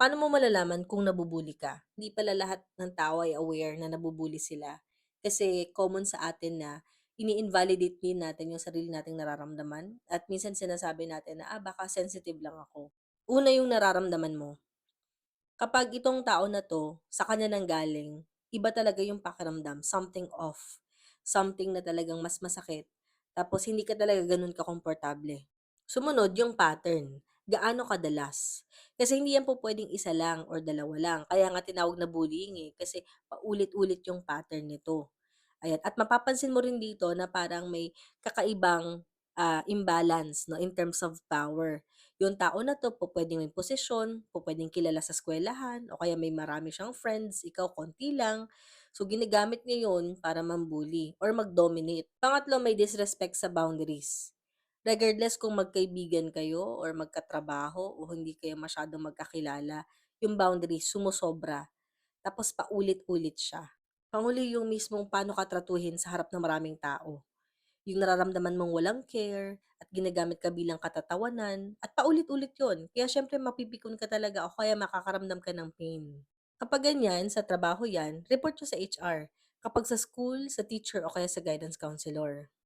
Paano mo malalaman kung nabubully ka? Hindi pala lahat ng tao ay aware na nabubully sila. Kasi common sa atin na ini-invalidate din natin yung sarili nating nararamdaman at minsan sinasabi natin na, "Ah, baka sensitive lang ako." Una yung nararamdaman mo. Kapag itong tao na 'to, sa kanya nanggaling, iba talaga yung pakiramdam, something off. Something na talagang mas masakit, tapos hindi ka talaga gano'n kakomportable. Sumunod yung pattern, gaano kadalas. Kasi hindi yan po puwedeng isa lang or dalawa lang, kaya nga tinawag na bullying, eh, kasi paulit-ulit yung pattern nito. Ayan, at mapapansin mo rin dito na parang may kakaibang, ah, imbalance 'no, in terms of power. Yung tao na 'to pupuwedeng may posisyon, pupuwedeng kilala sa eskuwelahan o kaya may marami siyang friends, ikaw konti lang. So, ginagamit niya yun para mambully or mag-dominate. Pangatlo, may disrespect sa boundaries. Regardless kung magkaibigan kayo or magkatrabaho o hindi kayo masyadong magkakilala, yung boundaries sumosobra. Tapos paulit-ulit siya. Panghuli yung mismong paano ka tratuhin sa harap ng maraming tao. Yung nararamdaman mong walang care at ginagamit ka bilang katatawanan at paulit-ulit yun. Kaya syempre mapipikon ka talaga o kaya makakaramdam ka ng pain. Kapag ganyan, sa trabaho yan, report nyo sa HR. Kapag sa school, sa teacher o kaya sa guidance counselor.